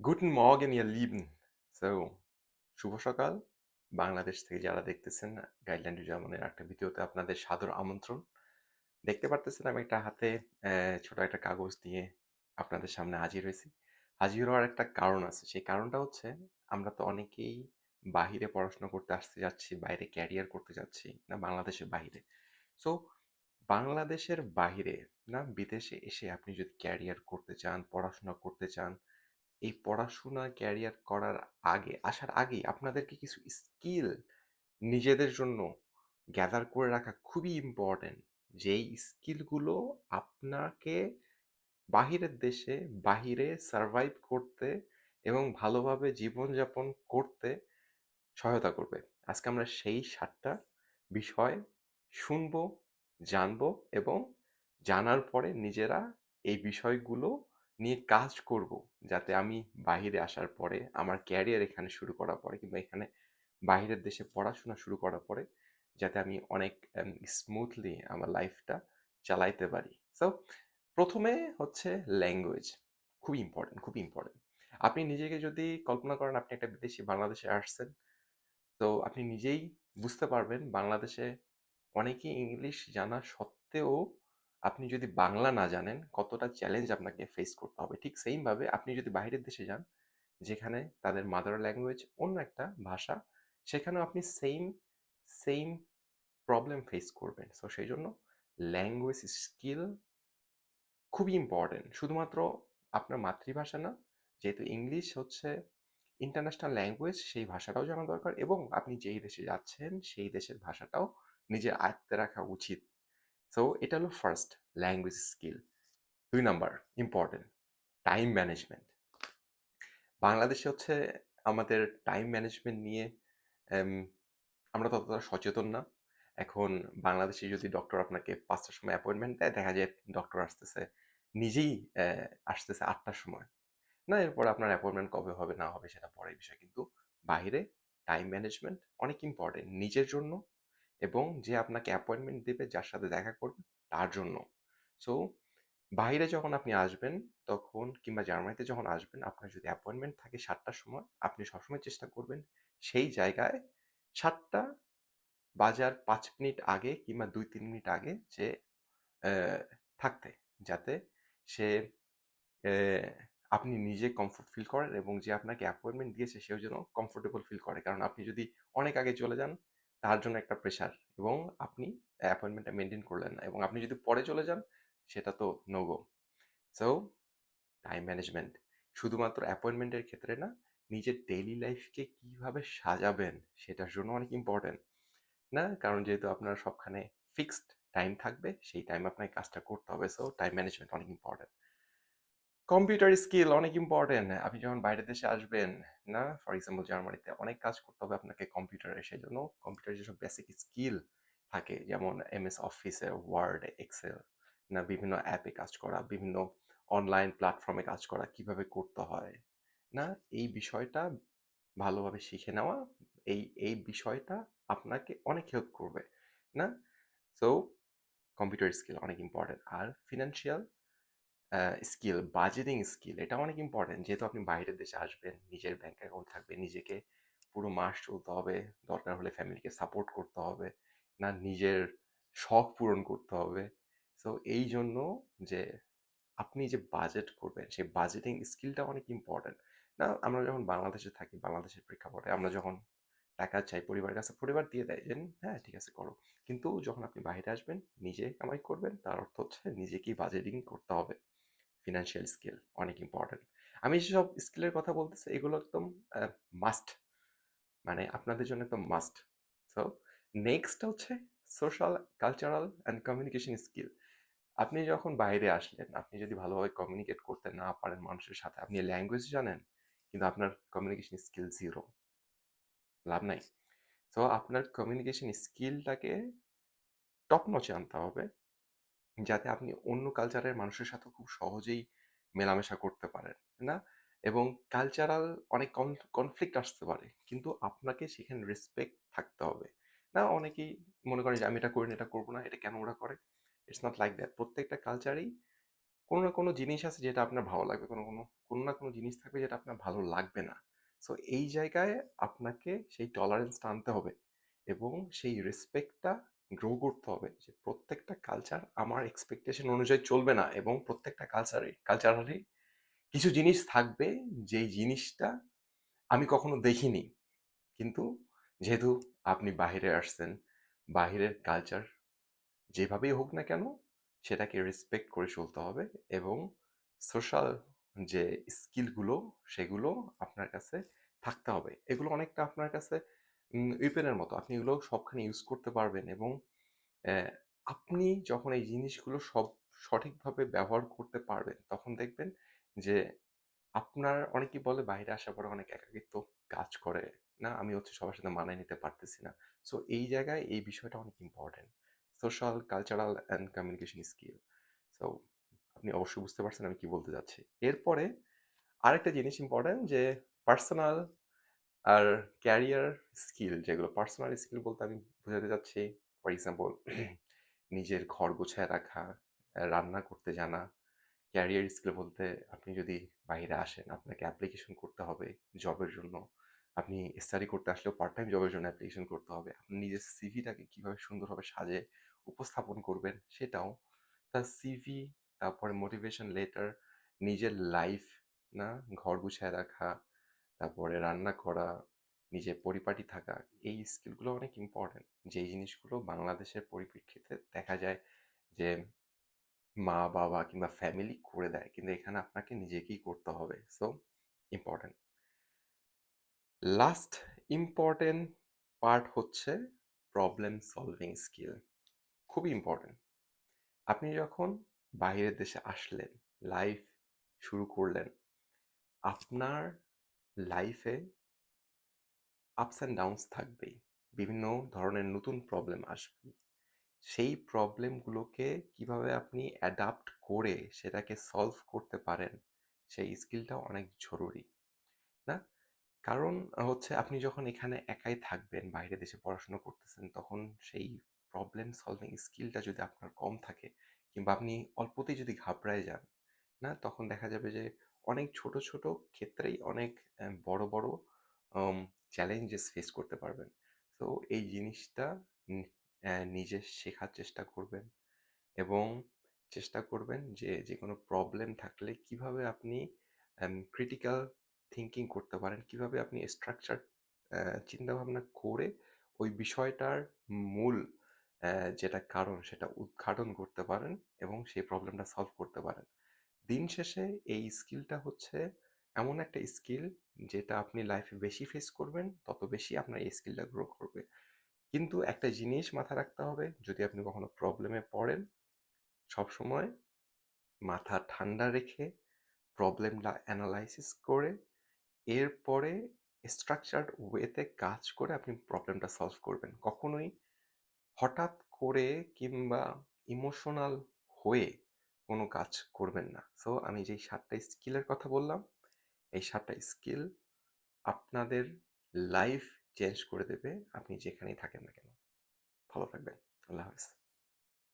Guten Morgen, ihr Lieben. So, শুভ সকাল। বাংলাদেশ থেকে যারা দেখতেছেন গাইডলাইন টু জার্মানির একটা ভিডিওতে আপনাদের সাদর আমন্ত্রণ। দেখতে পারতেছেন আমি একটা হাতে ছোট একটা কাগজ নিয়ে আপনাদের সামনে হাজির হয়েছি। হাজির হওয়ার একটা কারণ আছে। সেই কারণটা হচ্ছে আমরা তো অনেকেই বাহিরে পড়াশোনা করতে আসতে যাচ্ছি, বাইরে ক্যারিয়ার করতে যাচ্ছি, না বাংলাদেশের বাহিরে। সো বাংলাদেশের বাহিরে না বিদেশে এসে আপনি যদি ক্যারিয়ার করতে চান, পড়াশোনা করতে চান এই পড়াশোনা ক্যারিয়ার করার আগে, আসার আগেই আপনাদেরকে কিছু স্কিল নিজেদের জন্য গ্যাদার করে রাখা খুবই ইম্পর্টেন্ট। যেই স্কিলগুলো আপনাকে বাহিরের দেশে, বাহিরে সার্ভাইভ করতে এবং ভালোভাবে জীবনযাপন করতে সহায়তা করবে। আজকে আমরা সেই সাতটা বিষয় শুনব, জানব এবং জানার পরে নিজেরা এই বিষয়গুলো নিয়ে কাজ করব যাতে আমি বাহিরে আসার পরে, আমার ক্যারিয়ার এখানে শুরু করার পরে কিংবা এখানে বাহিরের দেশে পড়াশোনা শুরু করার পরে যাতে আমি অনেক স্মুথলি আমার লাইফটা চালাইতে পারি। সো প্রথমে হচ্ছে ল্যাঙ্গুয়েজ খুব ইম্পর্টেন্ট খুব ইম্পর্টেন্ট আপনি নিজেকে যদি কল্পনা করেন, আপনি একটা বিদেশি বাংলাদেশে আসছেন, তো আপনি নিজেই বুঝতে পারবেন বাংলাদেশে অনেকেই ইংলিশ জানা সত্ত্বেও আপনি যদি বাংলা না জানেন, কতটা চ্যালেঞ্জ আপনাকে ফেস করতে হবে। ঠিক সেইমভাবে আপনি যদি বাইরের দেশে যান, যেখানে তাদের মাদার ল্যাঙ্গুয়েজ অন্য একটা ভাষা, সেখানেও আপনি সেম সেম প্রবলেম ফেস করবেন। সো সেই জন্য ল্যাঙ্গুয়েজ স্কিল খুবই ইম্পর্টেন্ট শুধুমাত্র আপনার মাতৃভাষা না, যেহেতু ইংলিশ হচ্ছে ইন্টারন্যাশনাল ল্যাঙ্গুয়েজ সেই ভাষাটাও জানা দরকার এবং আপনি যেই দেশে যাচ্ছেন, সেই দেশের ভাষাটাও নিজের আয়ত্তে রাখা উচিত। সো এটা হলো ফার্স্ট ল্যাঙ্গুয়েজ স্কিল দুই নাম্বার ইম্পর্টেন্ট টাইম ম্যানেজমেন্ট বাংলাদেশে হচ্ছে আমাদের টাইম ম্যানেজমেন্ট নিয়ে আমরা ততটা সচেতন না। এখন বাংলাদেশে যদি ডক্টর আপনাকে পাঁচটার সময় অ্যাপয়েন্টমেন্ট দেয়, দেখা যায় ডক্টর আসতেছে, নিজেই আসতেছে আটটার সময়। না, এরপর আপনার অ্যাপয়েন্টমেন্ট কবে হবে, না হবে, সেটা পরের বিষয়। কিন্তু বাইরে টাইম ম্যানেজমেন্ট অনেক ইম্পর্টেন্ট নিজের জন্য এবং যে আপনাকে অ্যাপয়েন্টমেন্ট দেবে, যার সাথে দেখা করবে, তার জন্য। সো বাইরে যখন আপনি আসবেন, তখন কিংবা জার্মানিতে যখন আসবেন, আপনার যদি অ্যাপয়েন্টমেন্ট থাকে সাতটার সময়, আপনি সবসময় চেষ্টা করবেন সেই জায়গায় সাতটা বাজার পাঁচ মিনিট আগে কিংবা দুই, তিন মিনিট আগে যে থাকতে। যাতে সে আপনি নিজে কমফোর্ট ফিল করেন এবং যে আপনাকে অ্যাপয়েন্টমেন্ট দিয়েছে, সেও যেন কমফোর্টেবল ফিল করে। কারণ আপনি যদি অনেক আগে চলে যান তার জন্য একটা প্রেশার এবং আপনি অ্যাপয়েন্টমেন্টটা মেনটেন করলেন না এবং আপনি যদি পরে চলে যান, সেটা তো no go so time management শুধুমাত্র অ্যাপয়েন্টমেন্টের ক্ষেত্রে না, নিজের ডেইলি লাইফকে কীভাবে সাজাবেন, সেটার জন্য অনেক ইম্পর্টেন্ট না? কারণ যেহেতু আপনার সবখানে ফিক্সড টাইম থাকবে, সেই টাইম আপনাকে কাজটা করতে হবে। সো টাইম ম্যানেজমেন্ট অনেক ইম্পর্টেন্ট কম্পিউটার স্কিল অনেক ইম্পর্টেন্ট আপনি যখন বাইরের দেশে আসবেন, না? ফর এক্সাম্পল জার্মানিতে অনেক কাজ করতে হবে আপনাকে কম্পিউটারে সেই জন্য কম্পিউটার যেসব বেসিক স্কিল থাকে, যেমন এম এস অফিসে ওয়ার্ড এক্সেল না? বিভিন্ন অ্যাপে কাজ করা, বিভিন্ন অনলাইন প্ল্যাটফর্মে কাজ করা, কীভাবে করতে হয়, না? এই বিষয়টা ভালোভাবে শিখে নেওয়া, এই এই বিষয়টা আপনাকে অনেক হেল্প করবে, না? সো কম্পিউটার স্কিল অনেক ইম্পর্টেন্ট আর ফিনান্সিয়াল স্কিল বাজেটিং স্কিল এটা অনেক ইম্পর্টেন্ট যেহেতু আপনি বাইরের দেশে আসবেন, নিজের ব্যাংক অ্যাকাউন্ট থাকবে, নিজেকে পুরো মাস চলতে হবে, দরকার হলে ফ্যামিলিকে সাপোর্ট করতে হবে, না নিজের শখ পূরণ করতে হবে। সো এই জন্য যে আপনি যে বাজেট করবেন, সেই বাজেটিং স্কিলটা অনেক ইম্পর্টেন্ট না, আমরা যখন বাংলাদেশে থাকি, বাংলাদেশের প্রেক্ষাপটে আমরা যখন টাকা চাই পরিবারের কাছে, পরিবার দিয়ে দেয় যে হ্যাঁ ঠিক আছে, করো। কিন্তু যখন আপনি বাইরে আসবেন, নিজে কামাই করবেন, তার অর্থ হচ্ছে নিজেকেই বাজেটিং করতে হবে। ফিনান্সিয়াল স্কিল অনেক ইম্পর্টেন্ট আমি যেসব স্কিলের কথা বলতেছি, এগুলো একদম মাস্ট মানে আপনাদের জন্য একদম মাস্ট সো নেক্সট হচ্ছে social cultural and communication skill আপনি যখন বাইরে আসলেন, আপনি যদি ভালোভাবে কমিউনিকেট করতে না পারেন মানুষের সাথে, আপনি ল্যাঙ্গুয়েজ জানেন, কিন্তু আপনার কমিউনিকেশন স্কিল জিরো লাভ নাই। সো আপনার কমিউনিকেশন স্কিলটাকে টপ নচে আনতে হবে। যাতে আপনি অন্য কালচারের মানুষের সাথে খুব সহজেই মেলামেশা করতে পারেন না এবং কালচারাল অনেক কনফ্লিক্ট আসতে পারে কিন্তু আপনাকে সেখানে রেসপেক্ট থাকতে হবে না অনেকেই মনে করে যে আমি এটা করি না এটা করব না এটা কেন ওরা করে ইটস নট লাইক দ্যাট প্রত্যেকটা কালচারেই কোনো না কোনো জিনিস আছে যেটা আপনার ভালো লাগবে। কোনো, কোনো, কোনো না কোনো জিনিস থাকবে যেটা আপনার ভালো লাগবে না। সো এই জায়গায় আপনাকে সেই টলারেন্সটা আনতে হবে এবং সেই রেসপেক্টটা গ্রো করতে হবে যে প্রত্যেকটা কালচার আমার এক্সপেকটেশন অনুযায়ী চলবে না এবং প্রত্যেকটা কালচারে কালচারালি কিছু জিনিস থাকবে যেই জিনিসটা আমি কখনো দেখিনি। কিন্তু যেহেতু আপনি বাহিরে আসছেন, বাহিরের কালচার যেভাবেই হোক না কেন সেটাকে রেসপেক্ট করে চলতে হবে এবং সোশ্যাল যে স্কিলগুলো সেগুলো আপনার কাছে থাকতে হবে। এগুলো অনেকটা আপনার কাছে উইপেনের মতো। আপনি এগুলো সবখানে ইউজ করতে পারবেন এবং আপনি যখন এই জিনিসগুলো সব সঠিকভাবে ব্যবহার করতে পারবেন, তখন দেখবেন যে আপনার অনেকেই বলে বাইরে আসার পরে অনেক একাকিত্ব কাজ করে। না আমি হচ্ছে সবার সাথে মানায় নিতে পারতেছি না। সো এই জায়গায় এই বিষয়টা অনেক important. Social, cultural and communication skill. So আপনি অবশ্যই বুঝতে পারছেন আমি কি বলতে চাচ্ছি। এরপরে আরেকটা জিনিস ইম্পোর্টেন্ট যে পার্সোনাল আর ক্যারিয়ার স্কিল যেগুলো পার্সোনাল স্কিল বলতে আমি বোঝাতে চাচ্ছি ফর এক্সাম্পল নিজের ঘর গোছায় রাখা, রান্না করতে জানা। ক্যারিয়ার স্কিল বলতে আপনি যদি বাইরে আসেন আপনাকে অ্যাপ্লিকেশন করতে হবে জবের জন্য। আপনি স্টাডি করতে আসলেও পার্ট টাইম জবের জন্য অ্যাপ্লিকেশন করতে হবে। আপনি নিজের সিভিটাকে কীভাবে সুন্দরভাবে সাজিয়ে উপস্থাপন করবেন সেটাও। তার সিভি, তারপরে মোটিভেশন লেটার, নিজের লাইফ না ঘর গুছায় রাখা, তারপরে রান্না করা, নিজের পরিপাটি থাকা। এই স্কিলগুলো অনেক ইম্পর্টেন্ট যেই জিনিসগুলো বাংলাদেশের পরিপ্রেক্ষিতে দেখা যায় যে মা-বাবা কিংবা ফ্যামিলি করে দেয়। কিন্তু এখানে আপনাকে নিজেকেই করতে হবে। So important. Last important part হচ্ছে প্রবলেম সলভিং স্কিল। খুবই ইম্পর্টেন্ট আপনি যখন বাইরের দেশে আসলেন, লাইফ শুরু করলেন, আপনার লাইফে আপস অ্যান্ড ডাউনস থাকবেই। বিভিন্ন ধরনের নতুন প্রবলেম আসবে। সেই প্রবলেমগুলোকে কীভাবে আপনি অ্যাডাপ্ট করে সেটাকে সলভ করতে পারেন, সেই স্কিলটাও অনেক জরুরি। না? কারণ হচ্ছে আপনি যখন এখানে একাই থাকবেন, বাইরে দেশে পড়াশোনা করতেছেন, তখন সেই প্রবলেম সলভিং স্কিলটা যদি আপনার কম থাকে কিংবা আপনি অল্পতেই যদি ঘাবড়ায় যান, না? তখন দেখা যাবে যে অনেক ছোট, ছোট ক্ষেত্রেই অনেক বড়, বড় চ্যালেঞ্জেস ফেস করতে পারবেন। সো এই জিনিসটা নিজে শেখার চেষ্টা করবেন এবং চেষ্টা করবেন যে যে কোনো প্রবলেম থাকলে কীভাবে আপনি ক্রিটিক্যাল থিঙ্কিং করতে পারেন, কীভাবে আপনি স্ট্রাকচার চিন্তাভাবনা করে ওই বিষয়টার মূল যেটা কারণ সেটা উদ্ঘাটন করতে পারেন এবং সেই প্রবলেমটা সলভ করতে পারেন। দিন শেষে এই স্কিলটা হচ্ছে এমন একটা স্কিল যেটা আপনি লাইফে বেশি ফেস করবেন, তত বেশি আপনার এই স্কিলটা গ্রো করবে। কিন্তু একটা জিনিস মাথায় রাখতে হবে, যদি আপনি কখনো প্রবলেমে পড়েন, সবসময় মাথা ঠান্ডা রেখে প্রবলেমটা অ্যানালাইসিস করে এরপরে স্ট্রাকচারড ওয়েতে কাজ করে আপনি প্রবলেমটা সলভ করবেন। কখনোই হঠাৎ করে কিংবা ইমোশনাল হয়ে কোনো কাজ করবেন না। সো আমি যেই সাতটা স্কিলের কথা বললাম, এই সাতটা স্কিল আপনাদের লাইফ চেঞ্জ করে দেবে, আপনি যেখানেই থাকেন না কেন। ভালো থাকবেন। আল্লাহ হাফেজ।